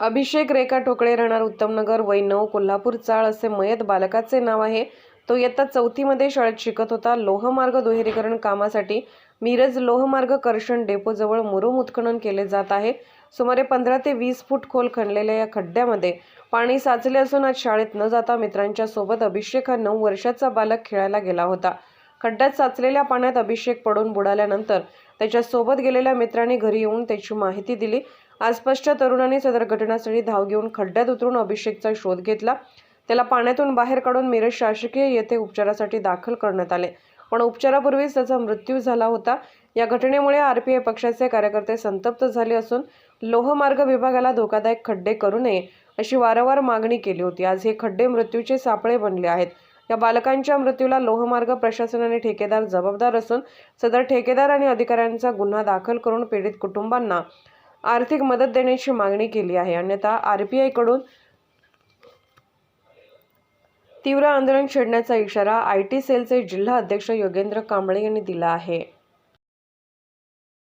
अभिषेक रेखा ठोकळे राहणार उत्तमनगर वय नऊ कोल्हापूर चाळ असे मयत बालकाचे नाव आहे. तो इयत्ता चौथीमध्ये शाळेत शिकत होता. लोहमार्ग दुहेरीकरण कामासाठी मिरज लोहमार्ग कर्षण डेपोजवळ मुरुम उत्खनन केले जात आहे. सुमारे पंधरा ते वीस फूट खोल खणलेल्या या खड्ड्यामध्ये पाणी साचले असून आज शाळेत न जाता मित्रांच्या सोबत अभिषेक हा नऊ वर्षाचा बालक खेळायला गेला होता. खड्ड्यात साचलेल्या पाण्यात अभिषेक पडून बुडाल्यानंतर त्याच्यासोबत गेलेल्या मित्रांनी घरी येऊन त्याची माहिती दिली. आसपासच्या तरुणांनी सदर घटनास्थळी धाव घेऊन खड्ड्यात उतरून अभिषेकचा शोध घेतला. त्याला पाण्यातून बाहेर काढून मिरज शासकीय येथे उपचारासाठी दाखल करण्यात आले. पण उपचारापूर्वीच त्याचा मृत्यू झाला होता. या घटनेमुळे आरपीआय पक्षाचे कार्यकर्ते संतप्त झाले असून लोहमार्ग विभागाला धोकादायक खड्डे करू नये अशी वारंवार मागणी केली होती. आज हे खड्डे मृत्यूचे सापळे बनले आहेत. या बालकांच्या मृत्यूला लोहमार्ग प्रशासनाने ठेकेदार जबाबदार असून सदर ठेकेदार आणि अधिकाऱ्यांचा गुन्हा दाखल करून पीडित कुटुंबांना आर्थिक मदत देण्याची मागणी केली आहे. अन्यथा आर पी आयकडून तीव्र आंदोलन छेडण्याचा इशारा आय टी सेलचे जिल्हा अध्यक्ष योगेंद्र कांबळे यांनी दिला आहे.